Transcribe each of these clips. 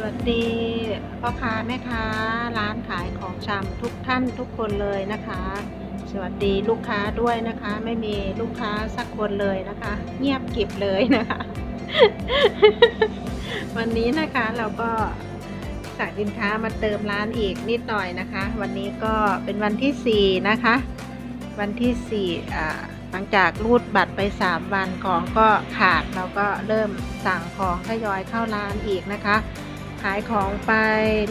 สวัสดีพ่อค้าแม่ค้าร้านขายของชำทุกท่านทุกคนเลยนะคะ สวัสดีลูกค้าด้วยนะคะ ไม่มีลูกค้าสักคนเลยนะคะ เงียบกิบเลยนะคะ วันนี้นะคะเราก็สั่งสินค้ามาเติมร้านอีกนิดหน่อยนะคะ วันนี้ก็เป็นวันที่ 4 นะคะ วันที่4อ่าหลังจากรูดบัตรไป 3 วันของก็ขาดเราก็เริ่มสั่งของทยอยเข้าร้านอีกนะคะ ขายของไป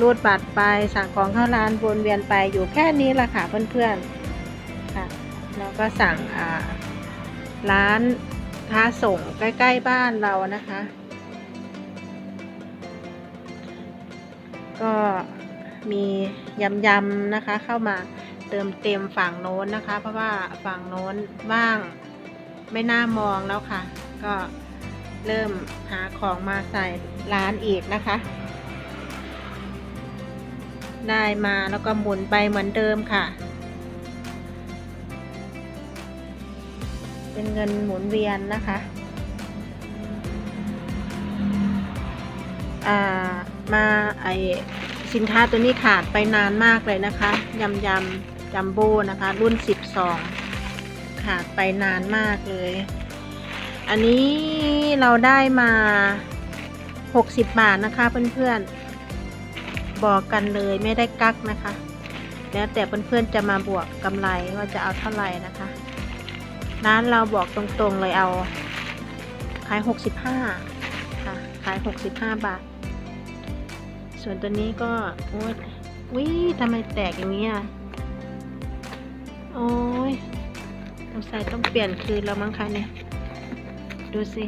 รูดบัตรไปสั่งของเข้าร้านวนเวียนไปอยู่แค่นี้แหละค่ะเพื่อนๆค่ะแล้วก็สั่งร้านค้าส่งใกล้ ๆ บ้านเรานะคะ ก็มียำยำๆนะคะเข้ามาเติมเต็มฝั่งโน้นนะคะ เพราะว่าฝั่งโน้นว่างไม่น่ามองแล้วค่ะ ก็เริ่มหาของมาใส่ร้านอีกนะคะ ได้มาแล้วก็หมุนไปเหมือนเดิมค่ะ เป็นเงินหมุนเวียนนะคะอ่ามาไอสินค้าตัวนี้ขาดไปนานมากเลยนะคะยำยำจัมโบ้นะคะ รุ่น 12 ขาดไปนานมากเลย อันนี้เราได้มา 60 บาทนะคะเพื่อนๆ บอกกันเลยไม่ได้กักนะคะ แล้วแต่เพื่อนๆจะมาบวกกำไรว่าจะเอาเท่าไหร่นะคะร้านเราบอกตรงๆเลยเอา ขาย 65ค่ะขาย 65 บาท ส่วนตัวนี้ก็โอ้ยวิทำไมแตกอย่างนี้อะโอ้ยสงสัยต้องเปลี่ยนคืนแล้วมั้งคะเนี่ย ดูสิ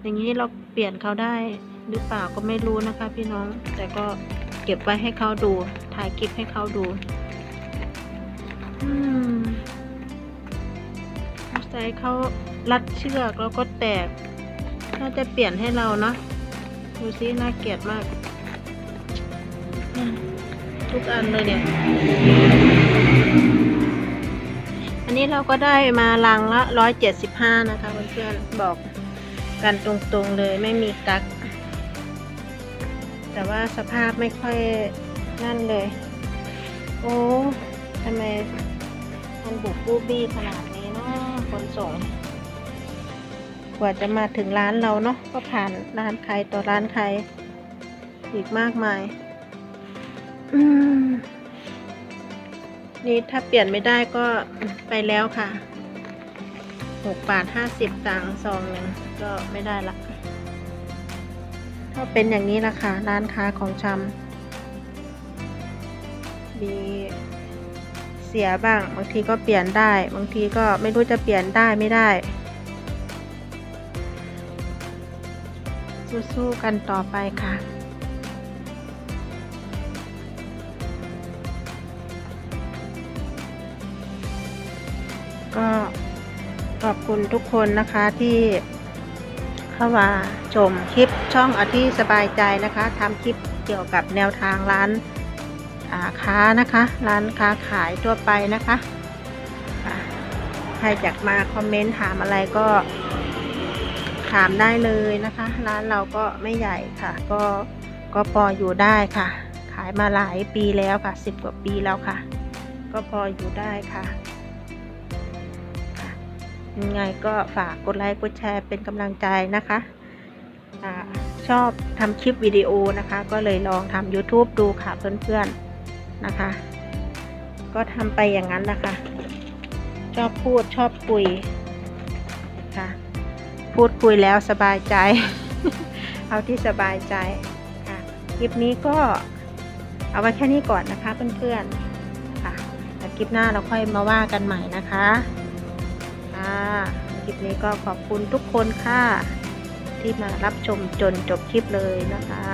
อย่างนี้เราเปลี่ยนเขาได้ หรือเปล่าก็ไม่รู้นะคะ พี่น้อง แต่ก็เก็บไว้ให้เขาดู ถ่ายคลิปให้เขาดูอืมสงสัยเขารัดเชือกแล้วก็แตก น่าจะเปลี่ยนให้เราเนาะ ดูสิน่าเกลียดมาก ทุกอันเลยเนี่ย อันนี้เราก็ได้มาลังละร้อยเจ็ดสิบห้านะคะเพื่อนๆบอกกันตรงๆเลยไม่มีกัก แต่ว่าสภาพไม่ค่อยนั่นเลย โอ้ทำไมมันบุกบูบี้ขนาดนี้เนาะคนส่ง กว่าจะมาถึงร้านเราเนาะก็ผ่านร้านใครต่อร้านใครอีกมากมายอืมนี่ถ้าเปลี่ยนไม่ได้ก็ไปแล้วค่ะหกบาทห้าสิบตังค์ซองหนึ่งก็ไม่ได้ละ ถ้าเป็นอย่างนี้ละค่ะ ร้านค้าของชำมีเสียบ้าง บางทีก็เปลี่ยนได้ บางทีก็ไม่รู้จะเปลี่ยนได้ไม่ได้ สู้ๆกันต่อไปค่ะก็ขอบคุณทุกคนนะคะที่ เข้ามาชมคลิปช่องอาที่สบายใจนะคะทำคลิปเกี่ยวกับแนวทางร้านาค้านะคะ ร้านค้าขายทั่วไปนะคะใครอยากมาคอมเมนต์ถามอะไรก็ถามได้เลยนะคะ ร้านเราก็ไม่ใหญ่ค่ะ ก็ก็พออยู่ได้ค่ะ ขายมาหลายปีแล้วค่ะสิบกว่าปีแล้วค่ะ ก็พออยู่ได้ค่ะ ยังไงก็ฝากกดไลค์กดแชร์เป็นกำลังใจนะคะอชอบทำคลิปวิดีโอนะคะ ก็เลยลองทำ YouTube ดูค่ะเพื่อนๆนะคะ ก็ทำไปอย่างนั้นนะคะ ชอบพูดชอบคุยค่ะพูดคุยแล้วสบายใจ เอาที่สบายใจค่ะคลิปนี้ก็เอาไว้แค่นี้ก่อนนะคะเพื่อนๆค่ะแต่คลิปหน้าเราค่อยมาว่ากันใหม่นะคะ คลิปนี้ก็ขอบคุณทุกคนค่ะ ที่มารับชมจนจบคลิปเลยนะคะ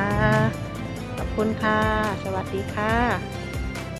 ขอบคุณค่ะ สวัสดีค่ะ